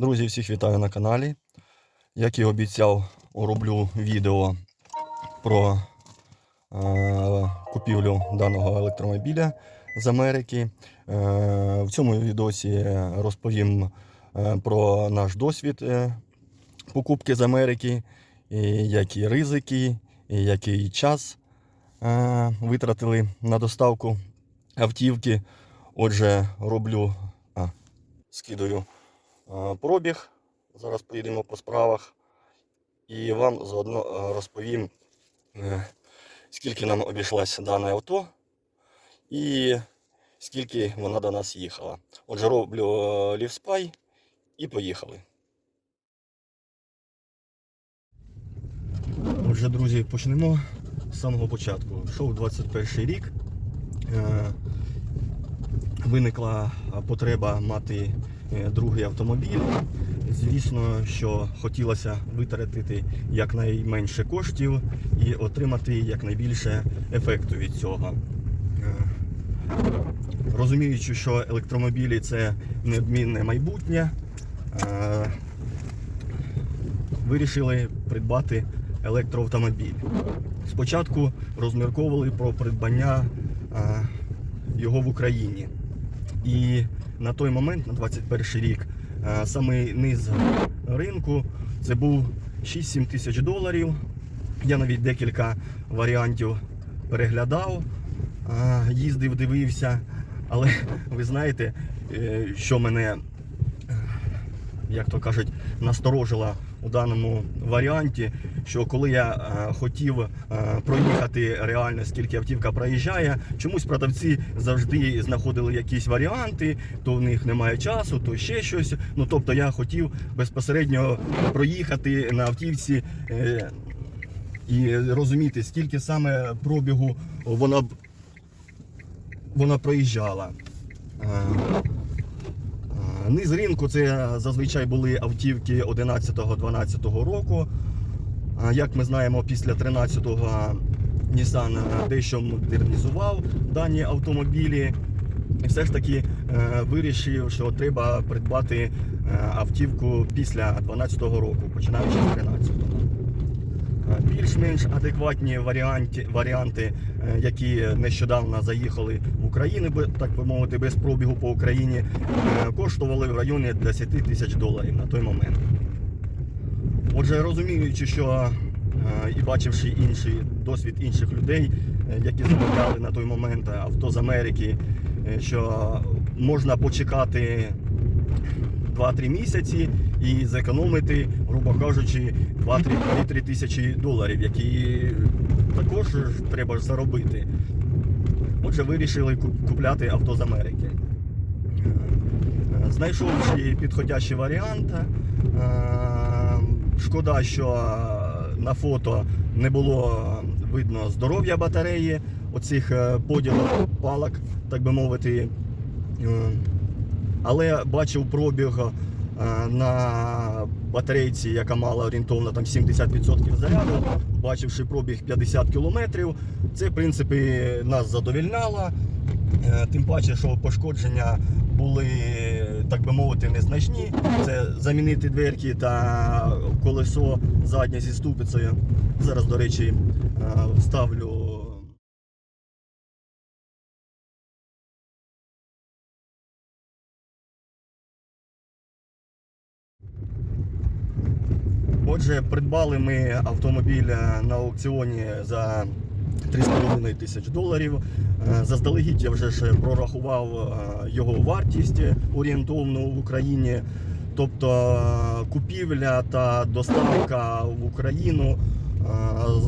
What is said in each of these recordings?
Друзі, всіх вітаю на каналі. Як і обіцяв, роблю відео про е, купівлю даного електромобіля з Америки. Е, в цьому відосі розповім е, про наш досвід е, покупки з Америки, і які ризики, і який час е, витратили на доставку автівки. Отже, роблю, а, скидаю пробіг. Зараз поїдемо по справах. І вам заодно е, розповім, е, скільки нам обійшлося дане авто і скільки вона до нас їхала. Отже, роблю е, лівспай і поїхали. Отже, друзі, почнемо з самого початку. Йшов 21 рік. Е, Виникла потреба мати е, другий автомобіль. Звісно, що хотілося витратити якнайменше коштів і отримати якнайбільше ефекту від цього. Е, Розуміючи, що електромобілі це неодмінне майбутнє, е, вирішили придбати електроавтомобіль. Спочатку розмірковували про придбання е, його в Україні. І на той момент, на 21 рік, е, самий низ ринку це був 6-7 тисяч доларів. Я навіть декілька варіантів переглядав, е, їздив, дивився. Але ви знаєте, е, що мене, як то кажуть, насторожило у даному варіанті, що коли я е, хотів е, проїхати реально, скільки автівка проїжджає, чомусь продавці завжди знаходили якісь варіанти, то в них немає часу, то ще щось. Ну тобто я хотів безпосередньо проїхати на автівці. е, І розуміти, скільки саме пробігу вона вона проїжджала. Низ ринку це зазвичай були автівки 11-12 року. Як ми знаємо, після 13-го Nissan дещо модернізував дані автомобілі. І все ж таки е, вирішив, що треба придбати е, автівку після 12-го року, починаючи з 13-го. Е, Більш-менш адекватні варіанти, варіанти, які нещодавно заїхали в Україну, так би мовити, без пробігу по Україні, коштували в районі 10 тисяч доларів на той момент. Отже, розуміючи, що е, і бачивши інший досвід інших людей, е, які замовляли на той момент авто з Америки, е, що можна почекати 2-3 місяці і зекономити, грубо кажучи, 2-3 тисячі доларів, які також треба ж заробити. Отже, вирішили купляти авто з Америки. Знайшовши підходящий варіант, шкода, що е, на фото не було видно здоров'я батареї, оцих е, поділок палок, так би мовити. Е, але бачив пробіг е, на батарейці, яка мала орієнтовно там 70% заряду, бачивши пробіг 50 км, це в принципі нас задовільняло. Е, Тим паче, що пошкодження були, так би мовити, незначні. Це замінити дверки та колесо заднє зі ступицею. Зараз, до речі, е, вставлю Отже, придбали ми автомобіль на аукціоні за 3,5 тисяч доларів. Е, Заздалегідь я вже ж прорахував е, його вартість орієнтовну в Україні. Тобто е, купівля та доставка в Україну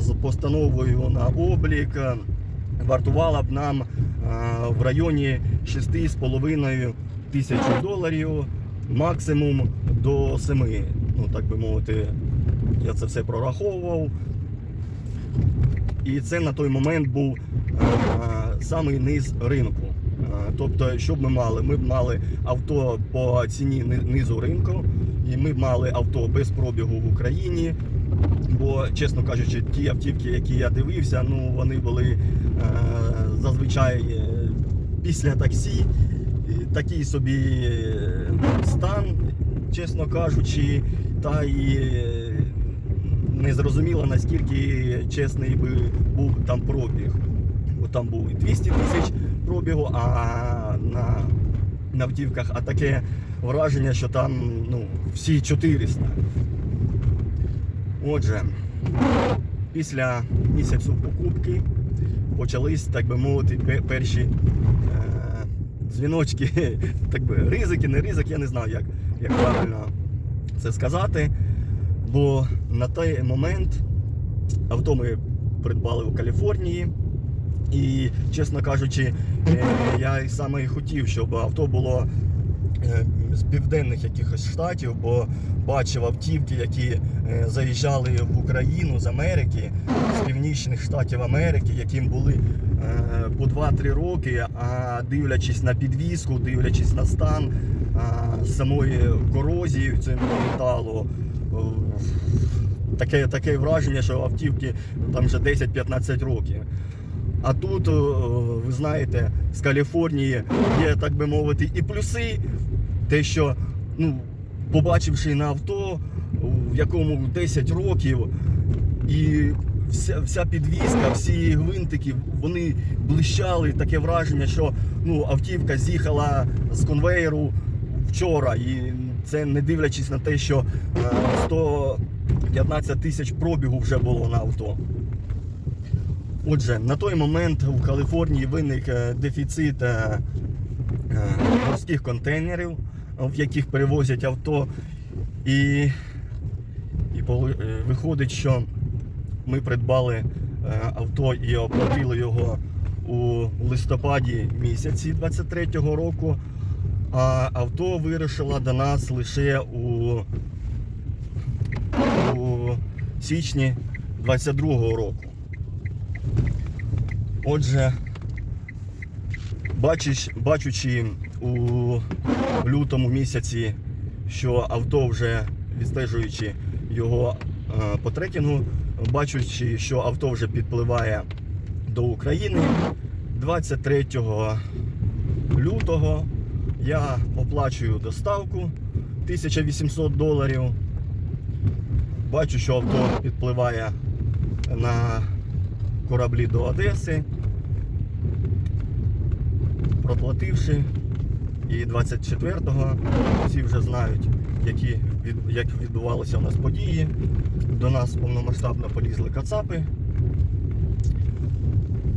з постановою на облік вартувала б нам в районі 6,5 тисяч доларів, максимум до 7. Ну, так би мовити, я це все прораховував. І це на той момент був е, самий низ ринку. Е, тобто, що б ми мали? Ми б мали авто по ціні низу ринку, і ми б мали авто без пробігу в Україні. Бо, чесно кажучи, ті автівки, які я дивився, ну вони були е, зазвичай е, після таксі, такий собі стан. чесно кажучи, та і не зрозуміло, наскільки чесний би був там пробіг. Бо там був і 200 тисяч пробігу, а на, на а таке враження, що там ну, всі 400. Отже, після місяцю покупки почались, так би мовити, перші е, дзвіночки, так би, ризики, не ризик, я не знаю, як, як правильно це сказати. Бо на той момент авто ми придбали у Каліфорнії. І, чесно кажучи, е, я саме і хотів, щоб авто було е, з південних якихось штатів, бо бачив автівки, які е, заїжджали в Україну з Америки, з північних штатів Америки, яким були по 2-3 роки, а дивлячись на підвізку, дивлячись на стан самої корозії цього металу. Таке, таке враження, що автівки там вже 10-15 років. А тут, е, ви знаєте, з Каліфорнії є, так би мовити, і плюси. Те, що, ну, побачивши на авто, в якому 10 років, і вся, вся підвізка, всі гвинтики, вони блищали. Таке враження, що ну, автівка з'їхала з конвейеру вчора. І це не дивлячись на те, що е, 115 тисяч пробігу вже було на авто. Отже, на той момент в Каліфорнії виник е, дефіцит е, е, морських контейнерів, в яких перевозять авто. І, і е, виходить, що ми придбали е, авто і оплатили його у листопаді місяці 23-го року. А авто вирушило до нас лише у, у січні 22-го року. Отже, бачиш, бачучи у лютому місяці, що авто вже відстежуючи його е, по трекінгу, бачучи, що авто вже підпливає до України, 23 лютого я оплачую доставку 1800 доларів. Бачу, що авто підпливає на кораблі до Одеси, проплативши. І 24-го всі вже знають, які як відбувалися у нас події. До нас повномасштабно полізли кацапи.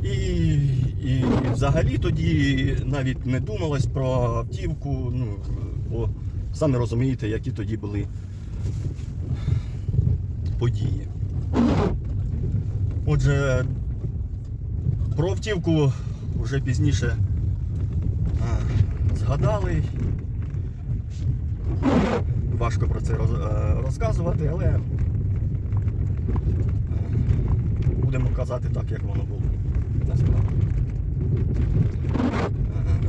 І, і, взагалі тоді навіть не думалось про автівку, ну, бо самі розумієте, які тоді були події. Отже, про автівку вже пізніше згадали. Важко про це е, розказувати, але будемо казати так, як воно було. Насправді.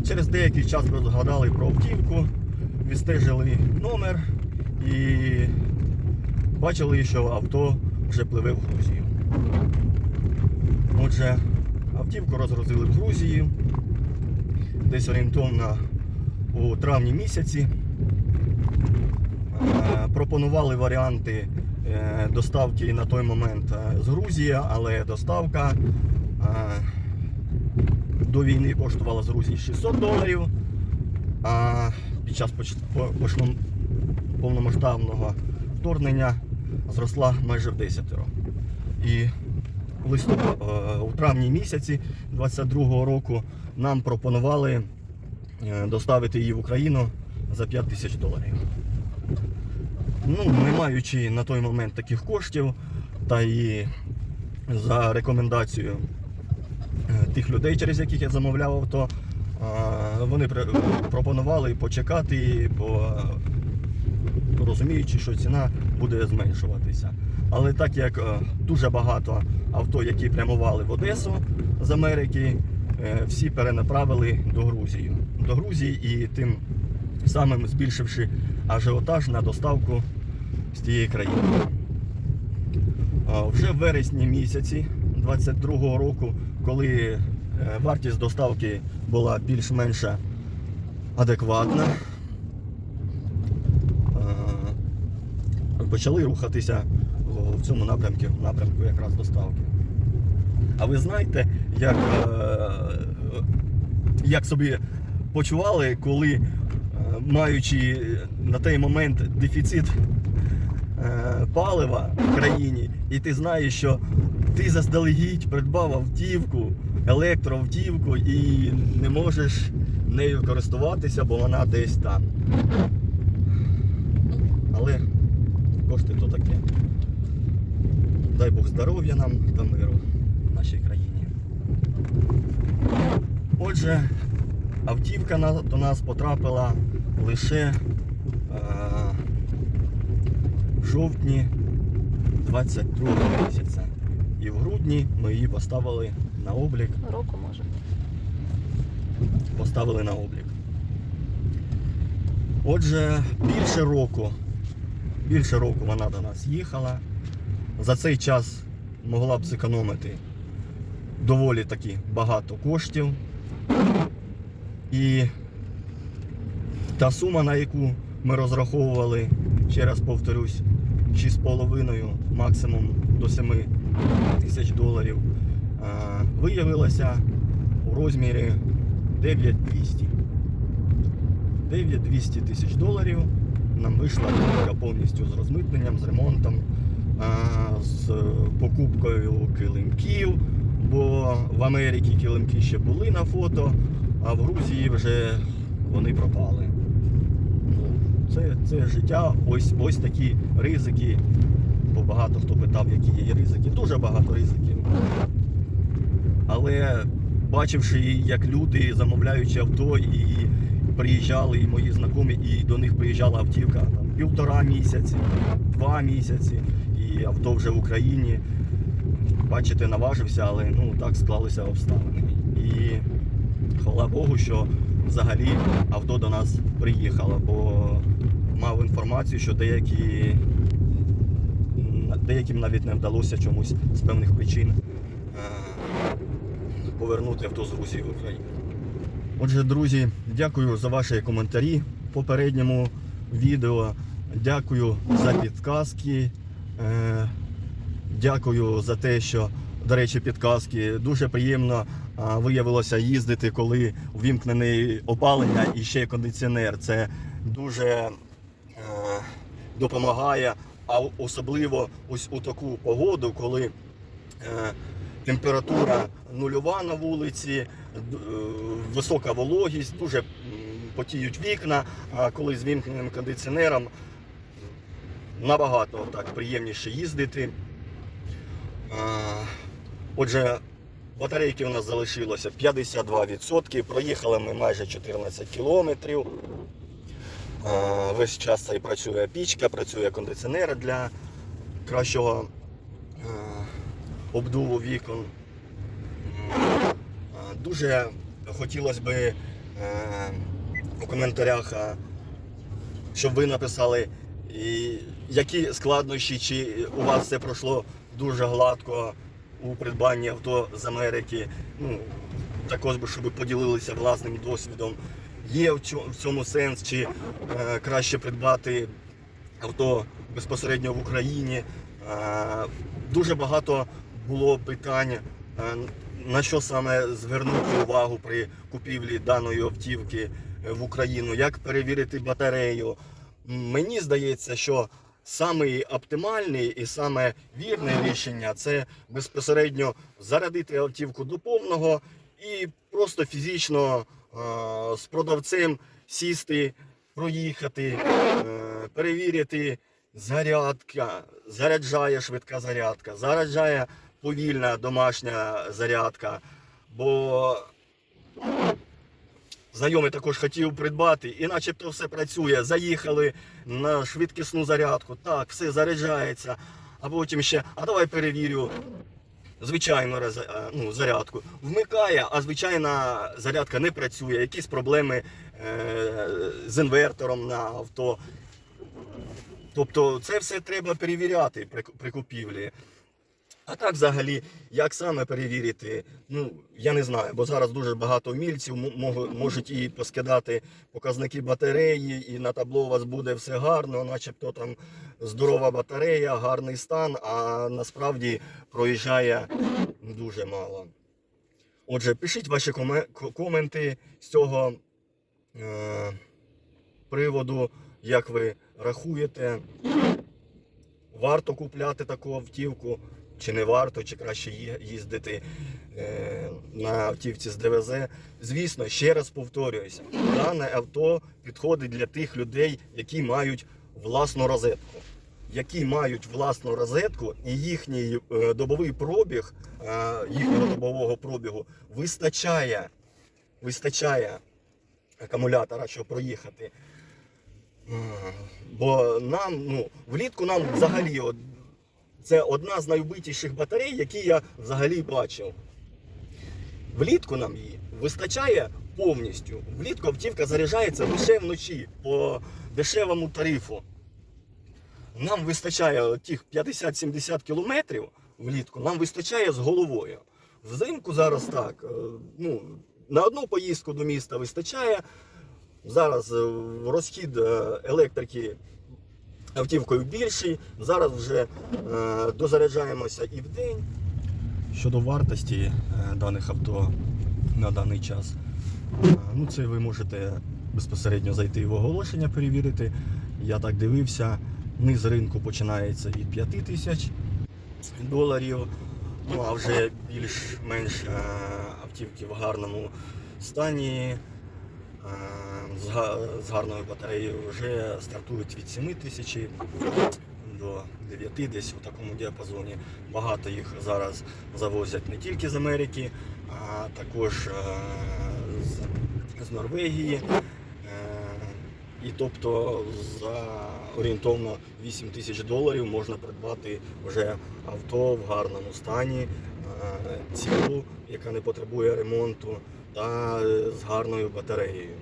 Через деякий час ми згадали про автівку, відстежили номер і бачили, що авто вже пливе в Грузію. Отже, автівку розгрузили в Грузії десь орієнтовно у травні місяці. Е, Пропонували варіанти е, доставки на той момент е, з Грузії, але доставка до війни коштувала з Грузії 600 доларів, а під час повномасштабного вторгнення зросла майже в 10 І в листопад, е, у травні місяці 22-го року нам пропонували е, доставити її в Україну за 5 тисяч доларів. Ну, не маючи на той момент таких коштів, та і за рекомендацією тих людей, через яких я замовляв авто, е, вони пропонували почекати, бо е, розуміючи, що ціна буде зменшуватися. Але так як е, дуже багато авто, які прямували в Одесу з Америки, е, всі перенаправили до Грузії. До Грузії і тим самим збільшивши ажіотаж на доставку з тієї країни. Вже в вересні місяці 22-го року, коли е, вартість доставки була більш-менш адекватна, е, почали рухатися в цьому напрямку, напрямку якраз доставки. А ви знаєте, як, е, як собі почували, коли, маючи на той момент дефіцит палива в країні, і ти знаєш, що ти заздалегідь придбав автівку, електроавтівку і не можеш нею користуватися, бо вона десь там. Але кошти то таке. Дай Бог здоров'я нам та миру в нашій країні. Отже, автівка до нас потрапила лише е, в жовтні 22 місяця. І в грудні ми її поставили на облік. Року може. Поставили на облік. Отже, більше року, більше року вона до нас їхала. За цей час могла б зекономити доволі таки багато коштів. І та сума, на яку ми розраховували, ще раз повторюсь, 6,5, максимум до 7 тисяч доларів, а, виявилася у розмірі 9200. 9200 тисяч доларів нам вийшла повністю з розмитненням, з ремонтом, з покупкою килимків, бо в Америці килимки ще були на фото, а в Грузії вже вони пропали. Ну, Це, це життя, ось, ось такі ризики. Багато хто питав, які є ризики. Дуже багато ризиків. Але бачивши, як люди, замовляючи авто, і приїжджали, і мої знайомі, і до них приїжджала автівка там, півтора місяці, два місяці, і авто вже в Україні. Бачите, наважився, але ну так склалися обставини. І хвала Богу, що взагалі авто до нас приїхало, бо мав інформацію, що деякі деяким навіть не вдалося чомусь з певних причин е, повернути авто з Русі в Україну. Отже, друзі, дякую за ваші коментарі в попередньому відео. Дякую за підказки. Е, Дякую за те, що, до речі, підказки дуже приємно виявилося їздити, коли увімкнене опалення і ще кондиціонер. Це дуже е, допомагає, а особливо ось у таку погоду, коли е, температура нульова на вулиці, е, висока вологість, дуже потіють вікна, а коли з вімкненим кондиціонером набагато так приємніше їздити. А, Отже, батарейки у нас залишилося 52%. Проїхали ми майже 14 кілометрів. Весь час цей працює пічка, працює кондиціонер для кращого обдуву вікон. Дуже хотілося б е, у коментарях, щоб ви написали, які складнощі, чи у вас все пройшло дуже гладко у придбанні авто з Америки. Ну, також би, щоб ви поділилися власним досвідом. Є в цьому, сенс, чи е, краще придбати авто безпосередньо в Україні. Е, дуже багато було питань, е, на що саме звернути увагу при купівлі даної автівки в Україну, як перевірити батарею. Мені здається, що саме оптимальне і саме вірне рішення це безпосередньо зарядити автівку до повного і просто фізично з продавцем сісти, проїхати, е, перевірити зарядка, заряджає швидка зарядка, заряджає повільна домашня зарядка. Бо знайомий також хотів придбати, і начебто все працює. Заїхали на швидкісну зарядку, так, все заряджається. А потім ще, а давай перевірю звичайну е, ну, зарядку. Вмикає, а звичайна зарядка не працює. Якісь проблеми е, з інвертором на авто. Тобто це все треба перевіряти при, при купівлі. А так, взагалі, як саме перевірити, ну я не знаю, бо зараз дуже багато умільців м- мог- можуть і поскидати показники батареї, і на табло у вас буде все гарно, начебто там здорова батарея, гарний стан, а насправді проїжджає дуже мало. Отже, пишіть ваші коме- коменти з цього е- приводу, як ви рахуєте, варто купляти таку автівку, чи не варто, чи краще їздити е, на автівці з ДВЗ. Звісно, ще раз повторююся, дане авто підходить для тих людей, які мають власну розетку. Які мають власну розетку, і їхній е, добовий пробіг, е, їхнього добового пробігу вистачає, вистачає акумулятора, щоб проїхати. Бо нам, ну, влітку нам взагалі от, це одна з найвбитіших батарей, які я взагалі бачив. Влітку нам її вистачає повністю. Влітку автівка заряджається лише вночі по дешевому тарифу. Нам вистачає тих 50-70 кілометрів влітку, нам вистачає з головою. Взимку зараз так. е, Ну, на одну поїздку до міста вистачає. Зараз е, розхід е, електрики автівкою більший. Зараз вже е, дозаряджаємося і в день. Щодо вартості е, даних авто на даний час, е, ну це ви можете безпосередньо зайти в оголошення, перевірити. Я так дивився. Низ ринку починається від 5 тисяч доларів. Ну а вже більш-менш е, автівки в гарному стані. Е, З, га- з гарною батареєю вже стартують від 7 тисяч до 9 десь у такому діапазоні. Багато їх зараз завозять не тільки з Америки, а також е, з, Норвегії. Е, І тобто за орієнтовно 8 тисяч доларів можна придбати вже авто в гарному стані, цілу, яка не потребує ремонту, та е, з гарною батареєю.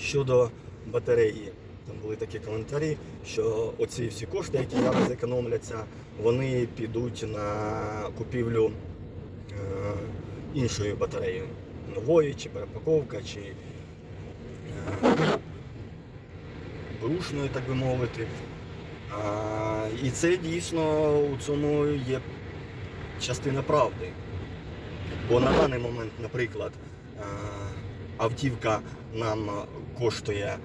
Щодо батареї, там були такі коментарі, що оці всі кошти, які зараз економляться, вони підуть на купівлю е, іншої батареї, нової, чи перепаковка, чи е, брушної, так би мовити. А, і це дійсно у цьому є частина правди. Бо на даний момент, наприклад, автівка нам коштує е,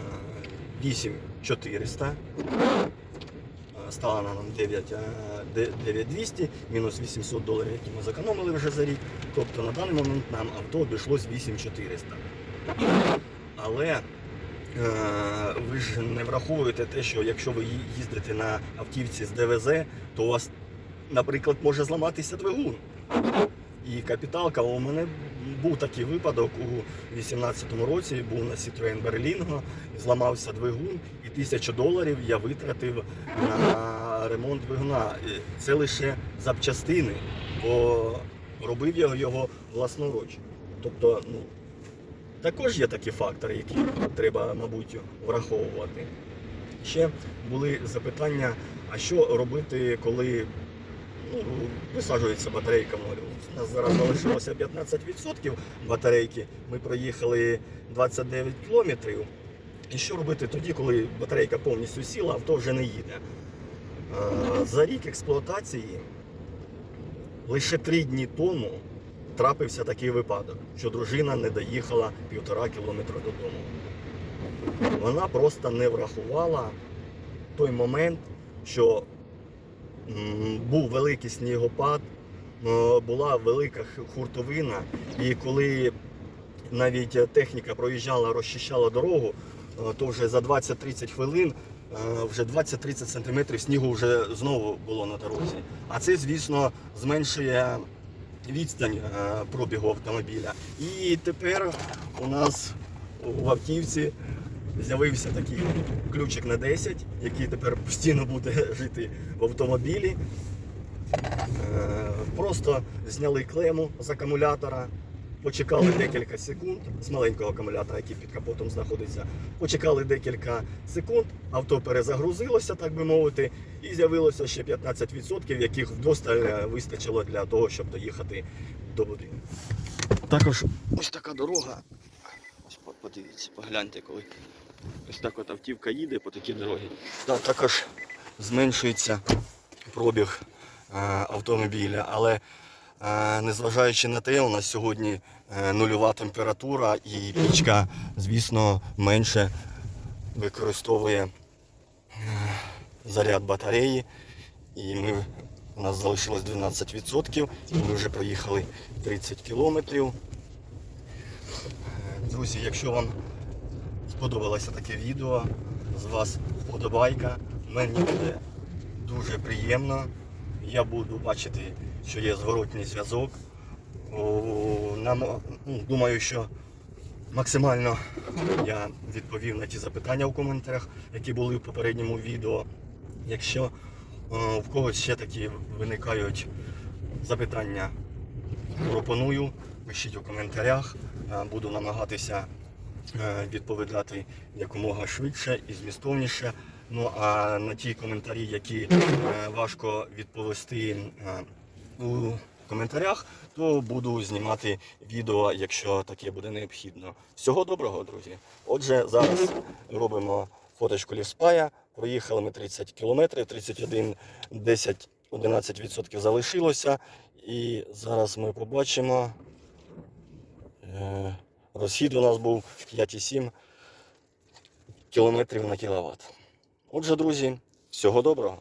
е, 8400. Е, Стала нам 9, е, де- 9200, мінус 800 доларів, які ми зекономили вже за рік. Тобто на даний момент нам авто обійшлось 8400. Але е, ви ж не враховуєте те, що якщо ви їздите на автівці з ДВЗ, то у вас, наприклад, може зламатися двигун. І капіталка у мене був такий випадок у 2018 році, був на Citroen Berlingo, зламався двигун, і тисячу доларів я витратив на ремонт двигуна. Це лише запчастини, бо робив я його власноруч. Тобто, ну, також є такі фактори, які треба, мабуть, враховувати. Ще були запитання, а що робити, коли висаджується батарейка в. У нас зараз залишилося 15% батарейки. Ми проїхали 29 кілометрів. І що робити тоді, коли батарейка повністю сіла, авто вже не їде? За рік експлуатації лише три дні тому трапився такий випадок, що дружина не доїхала півтора кілометра додому. Вона просто не врахувала той момент, що був великий снігопад, е, була велика хуртовина, і коли навіть техніка проїжджала, розчищала дорогу, е, то вже за 20-30 хвилин е, вже 20-30 сантиметрів снігу вже знову було на дорозі. А це, звісно, зменшує відстань пробігу автомобіля. І тепер у нас в автівці з'явився такий ключик на 10, який тепер постійно буде жити в автомобілі. Е, Просто зняли клему з акумулятора, почекали декілька секунд з маленького акумулятора, який під капотом знаходиться. Почекали декілька секунд, авто перезагрузилося, так би мовити, і з'явилося ще 15%, яких вдосталь вистачило для того, щоб доїхати до будинку. Також ось така дорога. Подивіться, погляньте, коли ось так от автівка їде по такій дорогі. Та також зменшується пробіг е, автомобіля. Але е, незважаючи на те, у нас сьогодні е, нульова температура і пічка, звісно, менше використовує заряд батареї. І ми, у нас залишилось 12%, і ми вже проїхали 30 кілометрів. Друзі, якщо вам сподобалося таке відео, з вас вподобайка. Мені буде дуже приємно. Я буду бачити, що є зворотній зв'язок. Ну, думаю, що максимально я відповів на ті запитання в коментарях, які були в попередньому відео. Якщо в когось ще такі виникають запитання, пропоную, пишіть у коментарях. Е, Буду намагатися е, відповідати якомога швидше і змістовніше. Ну а на ті коментарі, які е, важко відповісти е, у коментарях, то буду знімати відео, якщо таке буде необхідно. Всього доброго, друзі. Отже, зараз робимо фоточку ліспая. Проїхали ми 30 кілометрів, 31, 10, 11% залишилося. І зараз ми побачимо. Розхід у нас був 5,7 кілометрів на кіловат. Отже, друзі, всього доброго.